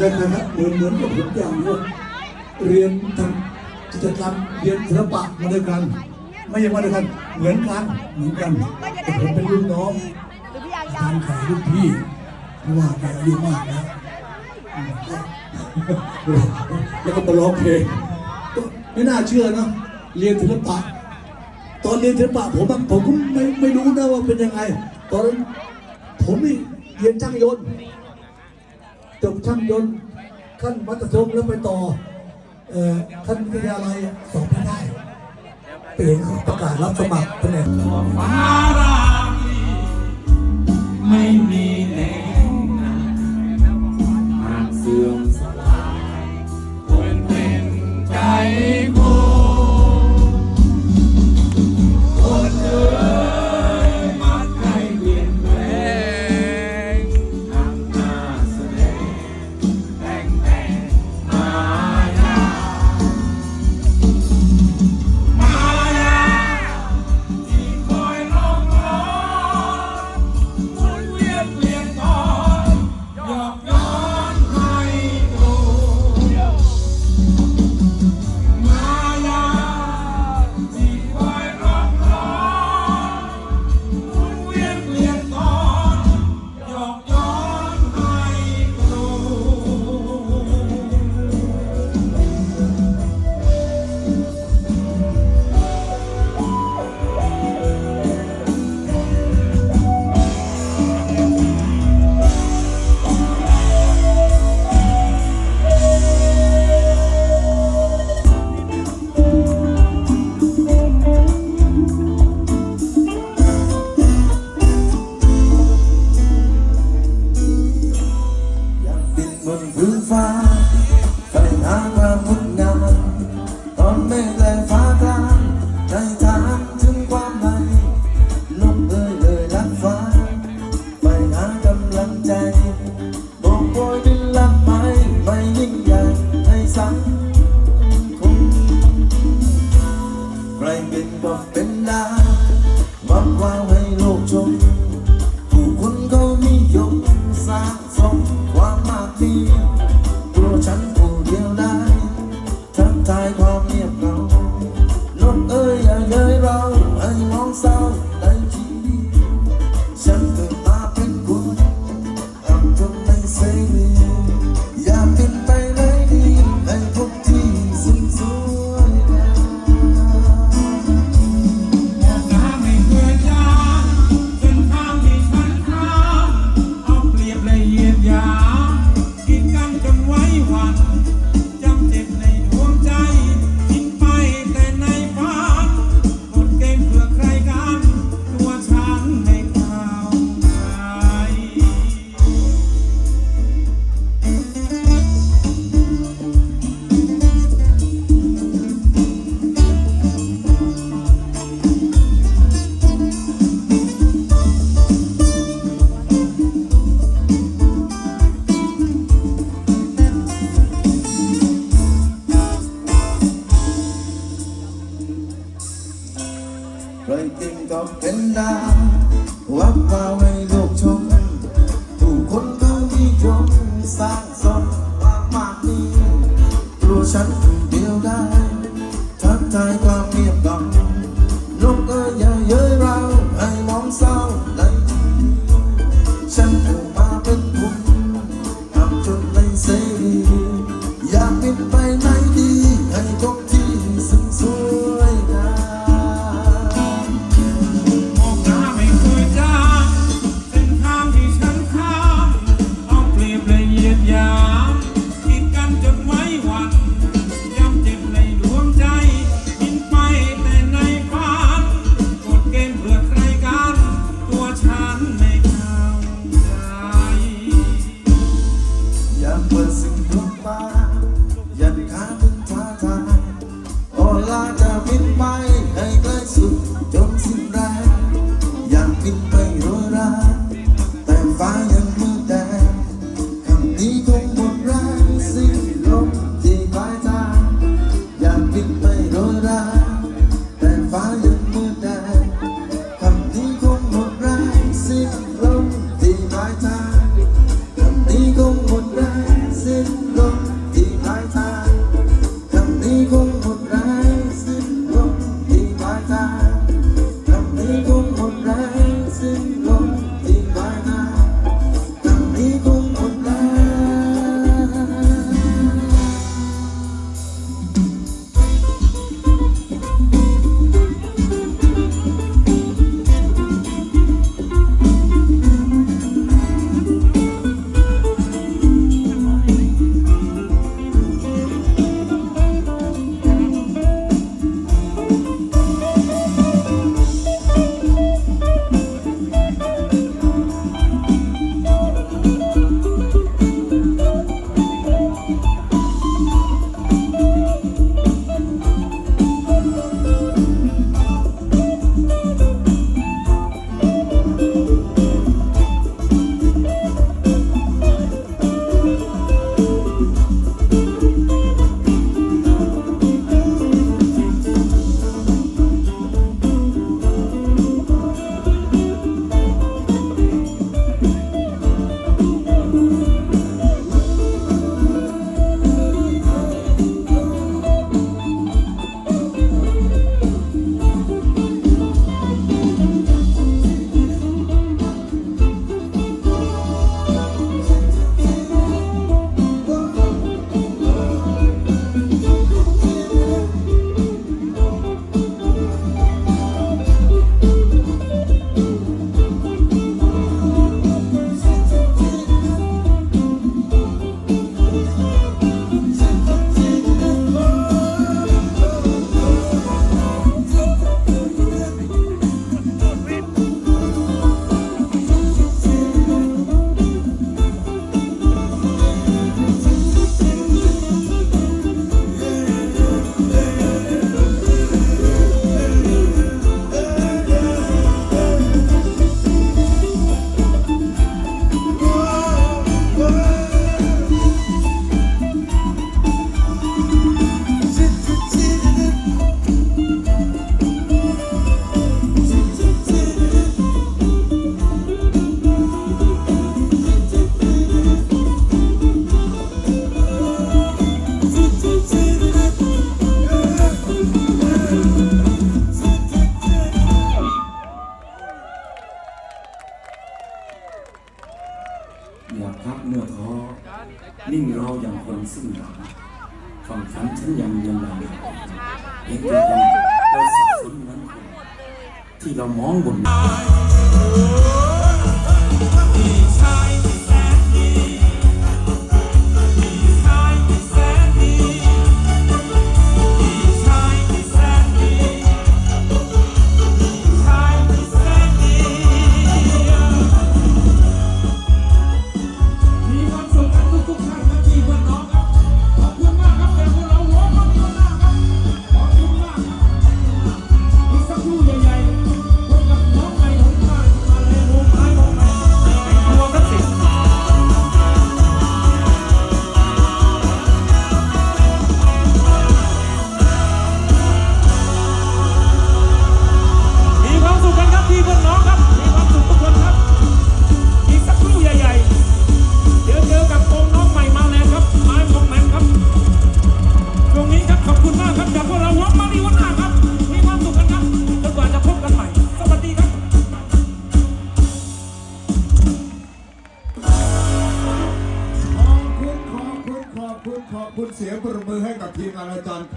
ได้ครัเหมือนเหมือนกับผมอย่างนี้เรียนทำกิจกรรมเรียนศิลปะมาด้วยกัน ไม่ใช่มาด้วยกัน เหมือนกันเหมือนกันแต่ผมเป็นรุ่นน้องทางขายรุ่นพี่เพราะว่าแกอายุมากแล้วแล้วก็มาร้องเพลงไม่น่าเชื่อนะเรียนศิลปะ ตอนเรียนศิลปะผมผมก็ไม่ไม่รู้นะว่าเป็นยังไง ตอนนผมนี่เรียนช่างยนต์ จบช่างยนต์ขั้นมัธยมแล้วไปต่อขั้นวิทยาลัยสอบไม่ได้เปลี่ยนประกาศรับสมัครตำแหน่ฟ้ารามีไม่มีแน ขอความมากมี right time.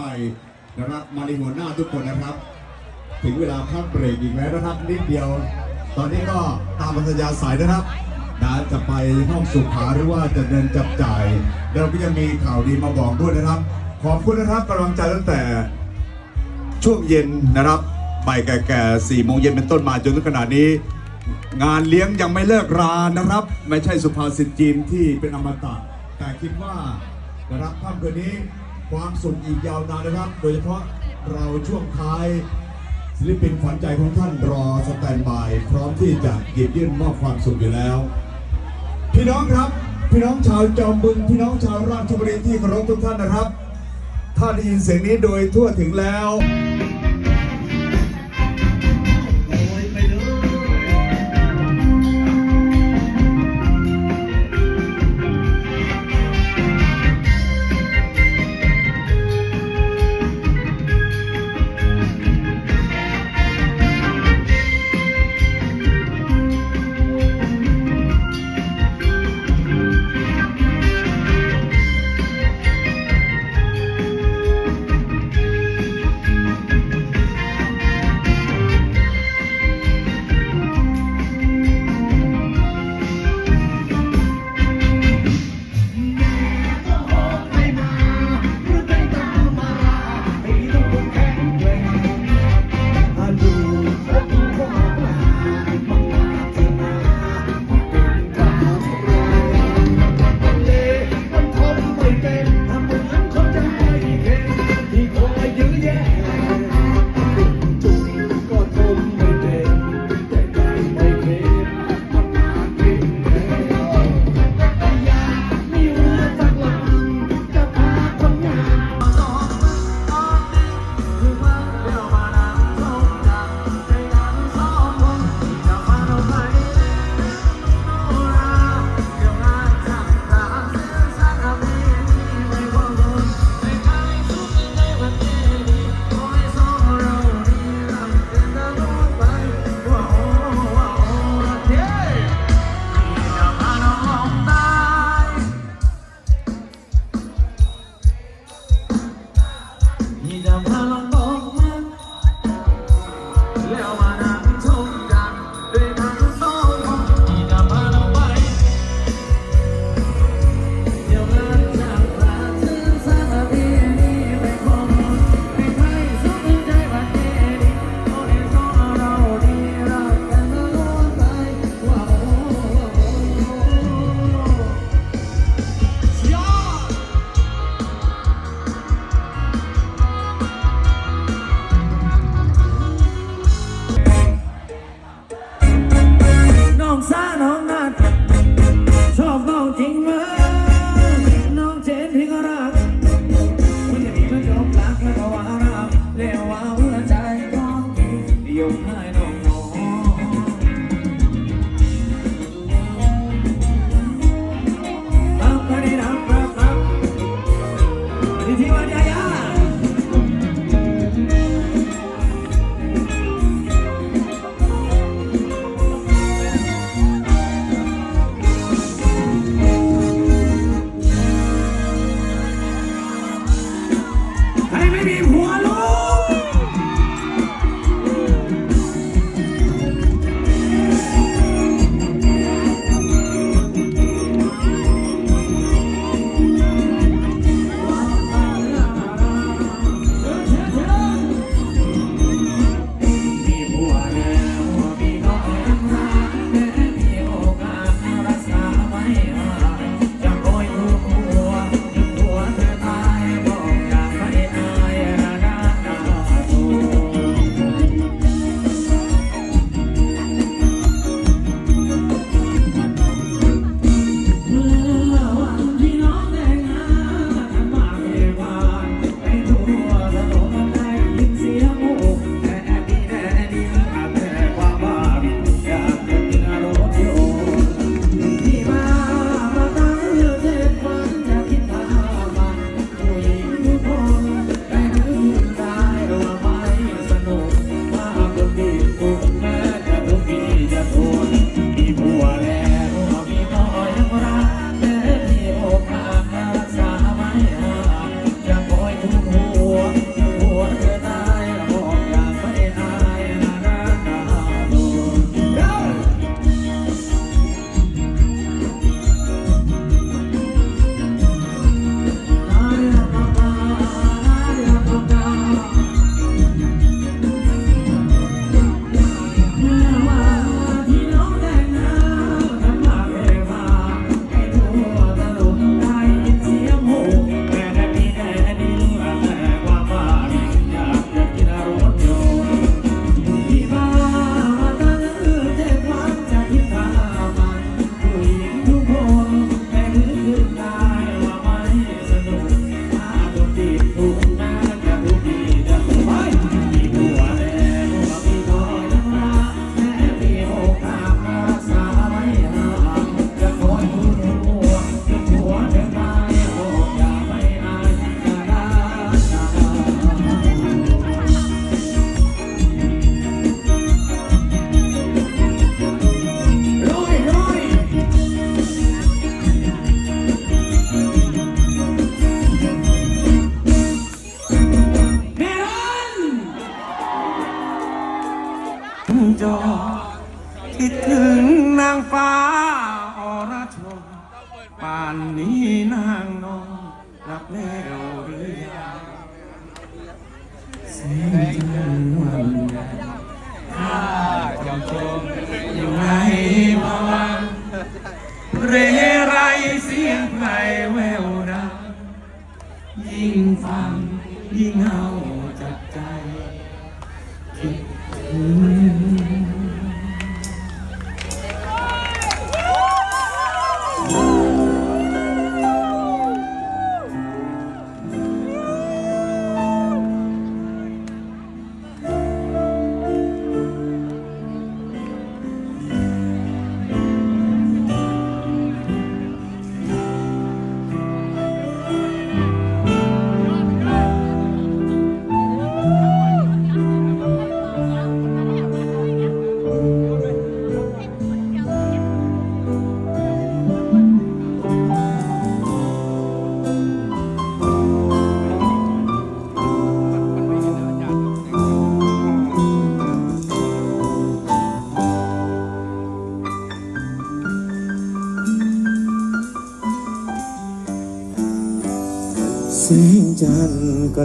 ไข่นะครับมาในหัวหน้าทุกคนนะครับ ถึงเวลาพักเบรกอีกแล้วนะครับ นิดเดียว ตอนนี้ก็ตามบรรยาสายนะครับนะจะไปห้องสุขาหรือว่าจะเดินจับจ่ายเราก็ยังมีข่าวดีมาบอกด้วยนะครับ ขอบคุณนะครับกำลังใจตั้งแต่ช่วงเย็นนะครับบ่ายแก่ๆสี่โมงเย็นเป็นต้นมาจนถึงขนาดนี้ งานเลี้ยงยังไม่เลิกรานะครับ ไม่ใช่สุภาษิตจีนที่เป็นอมตะแต่คิดว่านะครับค่ำคืนนี้ ความสุขอีกยาวนานนะครับ โดยเฉพาะเราช่วงท้ายศิลปินขวัญใจของท่านรอสแตนบาย พร้อมที่จะหยิบยื่นมอบความสุขอยู่แล้ว พี่น้องครับ พี่น้องชาวจอมบึงพี่น้องชาวราชบุรีที่เคารพทุกท่านนะครับ ถ้าได้ยินเสียงนี้โดยทั่วถึงแล้ว ยวให้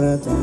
น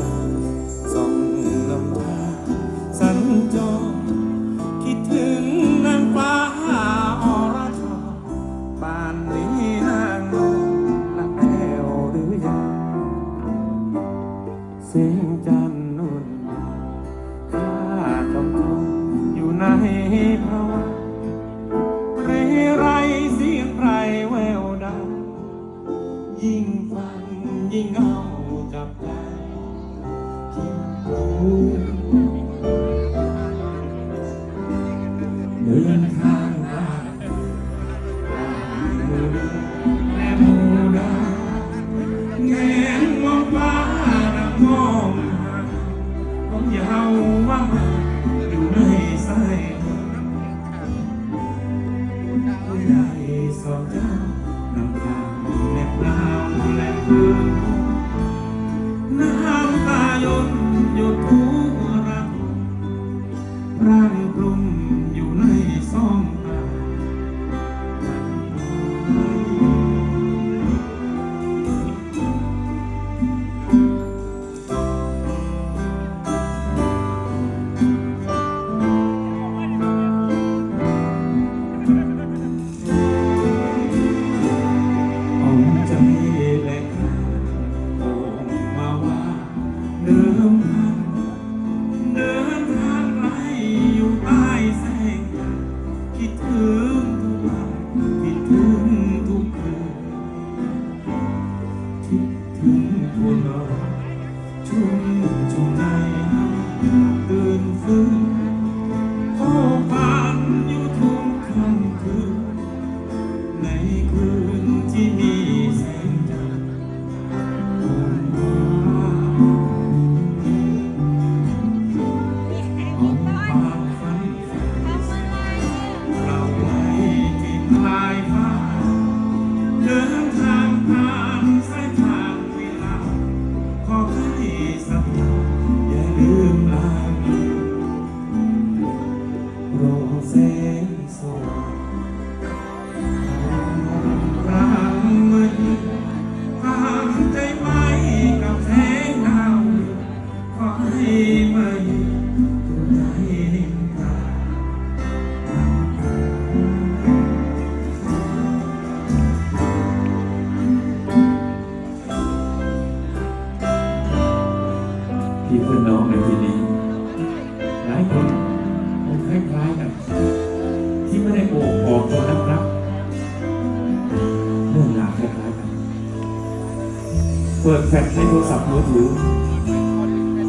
เปิดแฟลชในโทรศัพท์มือถือ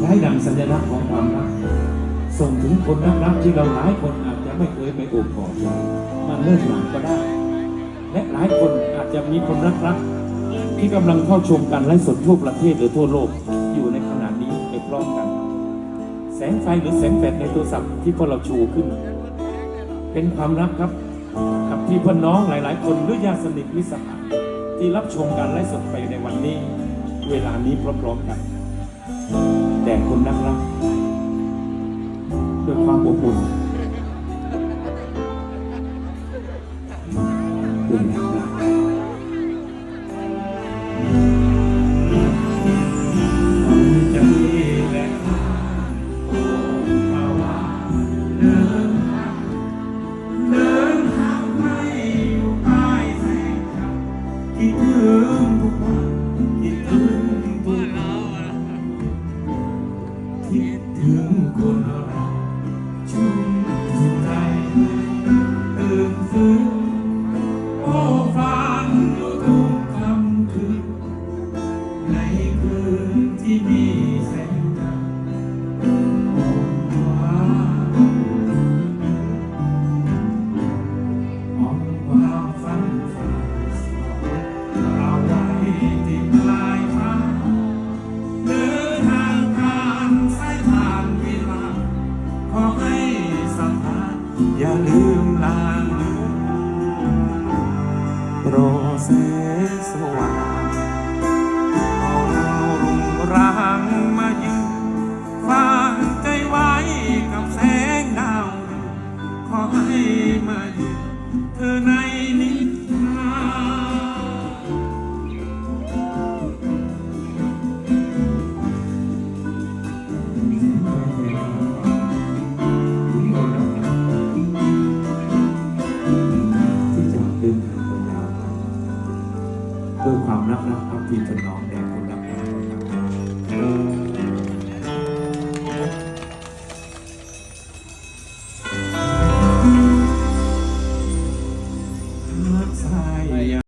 คล้ดังสัญลักษณ์ของความรัก ส่งถึงคนรักรักที่เราหลายคนอาจจะไม่เคยไปโอบกอดมันเลิกหลังก็ได้ และหลายคนอาจจะมีคนรักรักที่กำลังเข้าชมการไลฟ์สดทั่วประเทศหรือทั่วโลกอยู่ในขณะนี้ไปพร้อมกัน แสงไฟหรือแสงแฟลชในโทรศัพท์ที่พวกเราชูขึ้น เป็นความรักครับกับพี่พี่น้องหลาย ๆ คนหรือญาติสนิทมิตรสหายที่รับชมการไลฟ์สดไปในวันนี้ เวลานี้พร้อมๆกัน แต่คนนักรักด้วยความอบอุ่น ลืมลางรอเสง